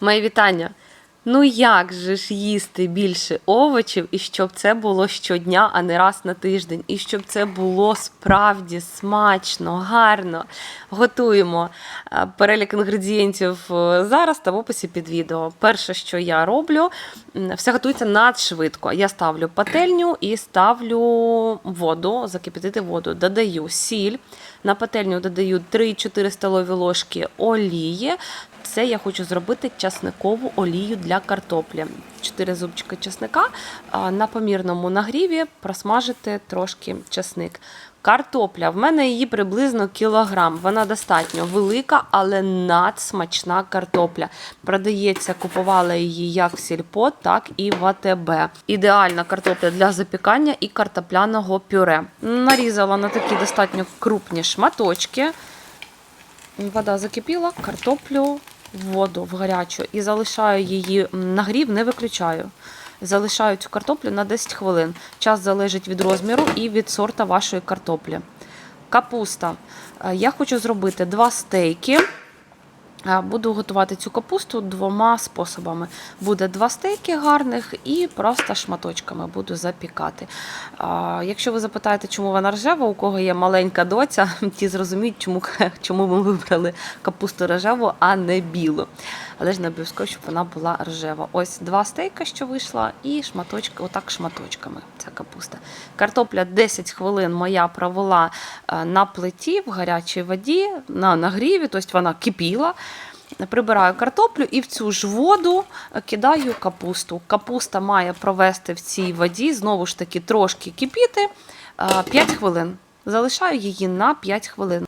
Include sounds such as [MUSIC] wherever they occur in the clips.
Мої вітання. Ну як же ж їсти більше овочів, і щоб це було щодня, а не раз на тиждень, і щоб це було справді смачно, гарно. Готуємо Е, перелік інгредієнтів е, зараз та в описі під відео. Перше, що я роблю, все готується надшвидко. Я ставлю пательню і ставлю воду, закипятити воду. Додаю сіль. На пательню додаю 3-4 столові ложки олії. Це я хочу зробити часникову олію для картоплі. 4 зубчика часника на помірному нагріві просмажити трошки часник. Картопля, в мене її приблизно кілограм. Вона достатньо велика, але надсмачна картопля. Продається, купувала її як в сільпо, так і в АТБ. Ідеальна картопля для запікання і картопляного пюре. Нарізала на такі достатньо крупні шматочки. Вода закипіла, картоплю воду в гарячу і залишаю її нагрів, не виключаю. Залишаю цю картоплю на 10 хвилин. Час залежить від розміру і від сорта вашої картоплі. Капуста. Е, Я хочу зробити два стейки. Е, Буду готувати цю капусту двома способами. Буде два стейки гарних і просто шматочками буду запікати. Якщо ви запитаєте, чому вона рожева, у кого є маленька доця, [LAUGHS] ті зрозуміють, чому, [LAUGHS] чому ми вибрали капусту рожеву, а не білу. Але ж не обов'язково, щоб вона була рожева. Ось два стейка, що вийшла, і шматочки, отак шматочками. Ця капуста. Картопля 10 хвилин моя провела е, на плиті в гарячій воді, на нагріві, тобто вона кипіла. Прибираю картоплю і в цю ж воду е, кидаю капусту. Капуста має провести в цій воді, знову ж таки, трошки кипіти 5 хвилин. Залишаю її на 5 хвилин.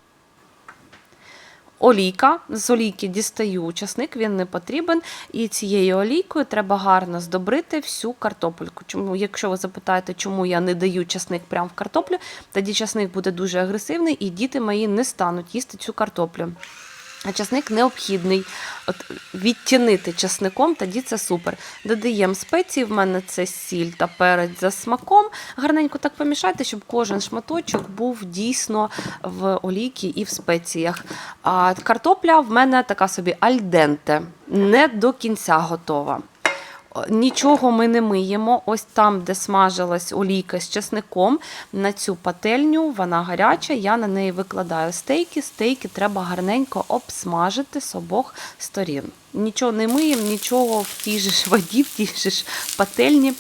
Олійка. З олійки дістаю часник, він не потрібен. І цією олійкою треба гарно здобрити всю картопельку. Чому, якщо ви запитаєте, чому я не даю часник прямо в картоплю, тоді часник буде дуже агресивний, і діти мої не стануть їсти цю картоплю. А часник необхідний. От відтінити часником, тоді це супер. Додаємо спеції, в мене це сіль та перець за смаком. Гарненько так помішайте, щоб кожен шматочок був дійсно в олійці і в спеціях. А картопля в мене така собі альденте, не до кінця готова. Нічого ми не миємо. Ось там, де смажилась олійка з чесником, на цю пательню, вона гаряча, я на неї викладаю стейки. Стейки треба гарненько обсмажити з обох сторін. Нічого не миємо, нічого в тій же ж воді, в тій же ж пательні,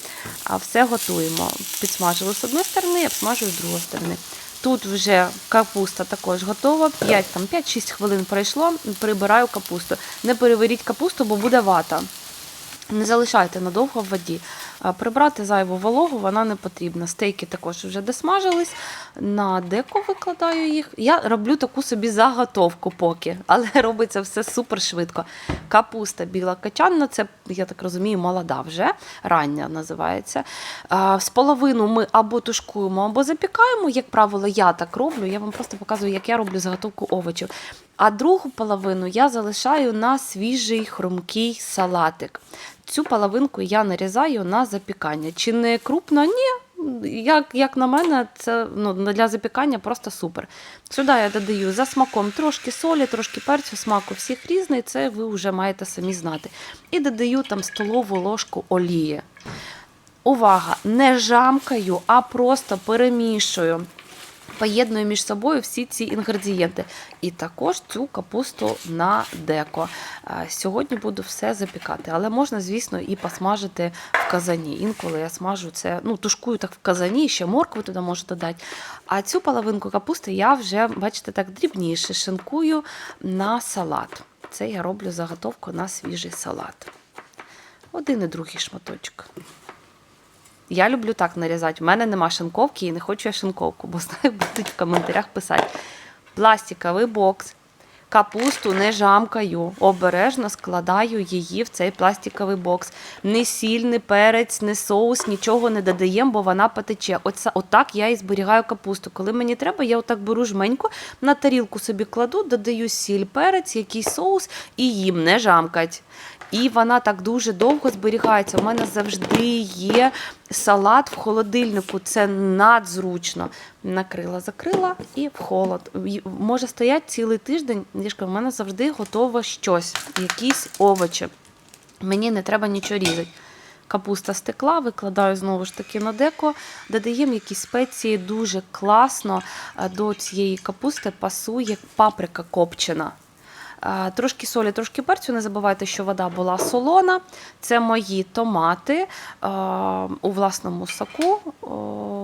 а все готуємо. Підсмажили з одної сторони, обсмажую з другої сторони. Тут вже капуста також готова. 5, там 5-6 хвилин пройшло, прибираю капусту. Не переверіть капусту, бо буде вата. Не залишайте надовго в воді. Прибрати зайву вологу вона не потрібна. Стейки також вже досмажились. На деко викладаю їх. Я роблю таку собі заготовку поки, але [LAUGHS] робиться все супер швидко. Капуста біла качанна, це, я так розумію, молода вже, рання називається. З половину ми або тушкуємо, або запікаємо. Як правило, я так роблю. Я вам просто показую, як я роблю заготовку овочів. А другу половину я залишаю на свіжий хрумкий салатик. Цю половинку я нарізаю на запікання. Чи не крупно? Ні. Як, як на мене, це ну, для запікання просто супер. Сюди я додаю за смаком трошки солі, трошки перцю, смак у всіх різний, це ви вже маєте самі знати. І додаю там столову ложку олії. Увага! Не жамкаю, а просто перемішую. Поєдную між собою всі ці інгредієнти. І також цю капусту на деко. Сьогодні буду все запікати, але можна, звісно, і посмажити в казані. Інколи я смажу це, ну, тушкую так в казані, ще моркву туди можу додати. А цю половинку капусти я вже, бачите, так дрібніше шинкую на салат. Це я роблю заготовку на свіжий салат. Один і другий шматочок. Я люблю так нарізати. У мене нема шинковки і не хочу я шинковку, бо [LAUGHS] знаю, будуть в коментарях писати. Пластиковий бокс. Капусту не жамкаю, обережно складаю її в цей пластиковий бокс. Ні сіль, ні перець, ні соус, нічого не додаємо, бо вона потече. Оце, отак я і зберігаю капусту. Коли мені треба, я отак беру жменьку, на тарілку собі кладу, додаю сіль, перець, якийсь соус і їм не жамкать. І вона так дуже довго зберігається. У мене завжди є салат в холодильнику. Це надзручно. Накрила, закрила і в холод. Може стояти цілий тиждень. Діжка, в мене завжди готово щось, якісь овочі. Мені не треба нічого різати. Капуста стекла, викладаю знову ж таки на деко, додаємо якісь спеції, дуже класно е, до цієї капусти пасує паприка копчена. Трошки солі, трошки перцю. Не забувайте, що вода була солона. Це мої томати у власному соку,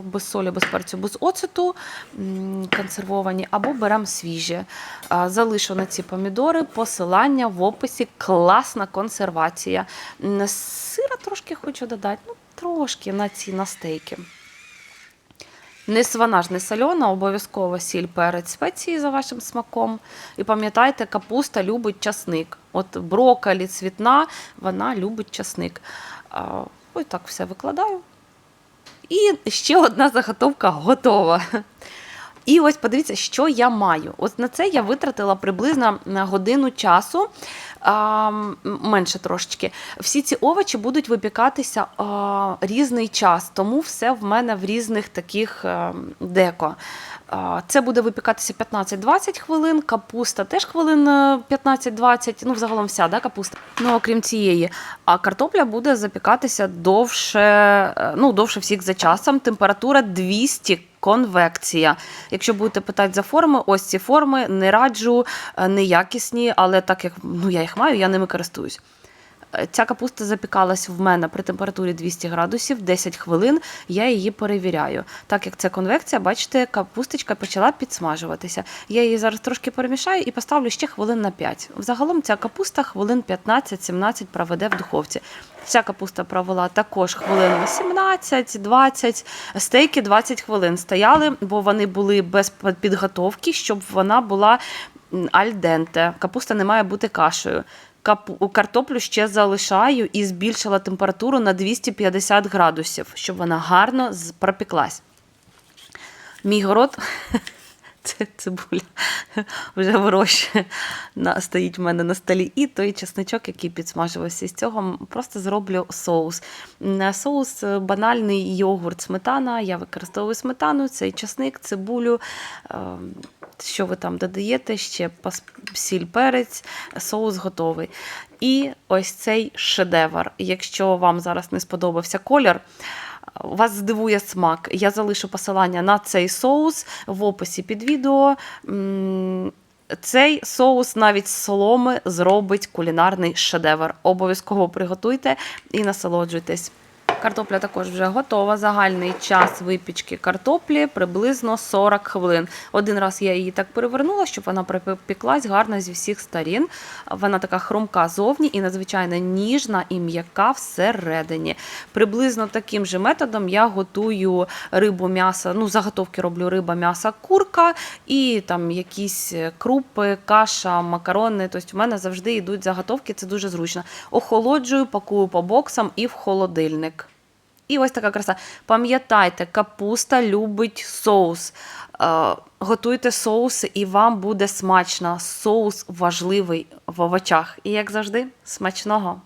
без солі, без перцю, без оцету, консервовані, або беремо свіжі. Залишу на ці помідори посилання в описі. Класна консервація. Сира трошки хочу додати, ну трошки на ці на стейки. Не свана не сольона, обов'язково сіль, перець, спеції за вашим смаком. І пам'ятайте, капуста любить часник. От брокколі, цвітна, вона любить часник. Ось так все викладаю. І ще одна заготовка готова. І ось подивіться, що я маю. Ось на це я витратила приблизно на годину часу, а, менше трошечки. Всі ці овочі будуть випікатися а, різний час, тому все в мене в різних таких а, деко. Це буде випікатися 15-20 хвилин, капуста теж хвилин е, 15-20, ну взагалом вся да, капуста. Ну, окрім цієї. А картопля буде запікатися довше, е, ну, довше всіх за часом. Температура 200 конвекція. Якщо будете питати за форми, ось ці форми не раджу, е, неякісні, але так як ну, я їх маю, я ними користуюсь. Ця капуста запікалась в мене при температурі 200 градусів 10 хвилин. Я її перевіряю. Так як це конвекція, бачите, капусточка почала підсмажуватися. Я її зараз трошки перемішаю і поставлю ще хвилин на 5. Взагалом ця капуста хвилин 15-17 проведе в духовці. Ця капуста провела також хвилин 17-20, стейки 20 хвилин стояли, бо вони були без підготовки, щоб вона була альденте. Капуста не має бути кашею. Картоплю ще залишаю і збільшила температуру на 250 градусів, щоб вона гарно пропіклась. Мій город це цибуля вже на, стоїть в мене на столі. І той чесничок, який підсмажувався з цього, просто зроблю соус. Соус е, банальний йогурт, сметана. Я використовую сметану, цей чесник, цибулю. е, Що ви там додаєте? Ще сіль, перець, соус готовий. І ось цей шедевр. Якщо вам зараз не сподобався колір, вас здивує смак. Я залишу посилання на цей соус в описі під відео. Цей соус навіть з соломи зробить кулінарний шедевр. Обов'язково приготуйте і насолоджуйтесь. Картопля також вже готова. Загальний час випічки картоплі приблизно 40 хвилин. Один раз я її так перевернула, щоб вона припіклась гарно зі всіх сторін. Вона така хрумка зовні і надзвичайно ніжна і м'яка всередині. Приблизно таким же методом я готую рибу, м'ясо. Ну, заготовки роблю риба, м'ясо, курка і там якісь крупи, каша, макарони. Тобто в мене завжди йдуть заготовки, це дуже зручно. Охолоджую, пакую по боксам і в холодильник. І ось така краса. Пам'ятайте, капуста любить соус. Е, готуйте соуси, і вам буде смачно. Соус важливий в овочах. І як завжди, смачного!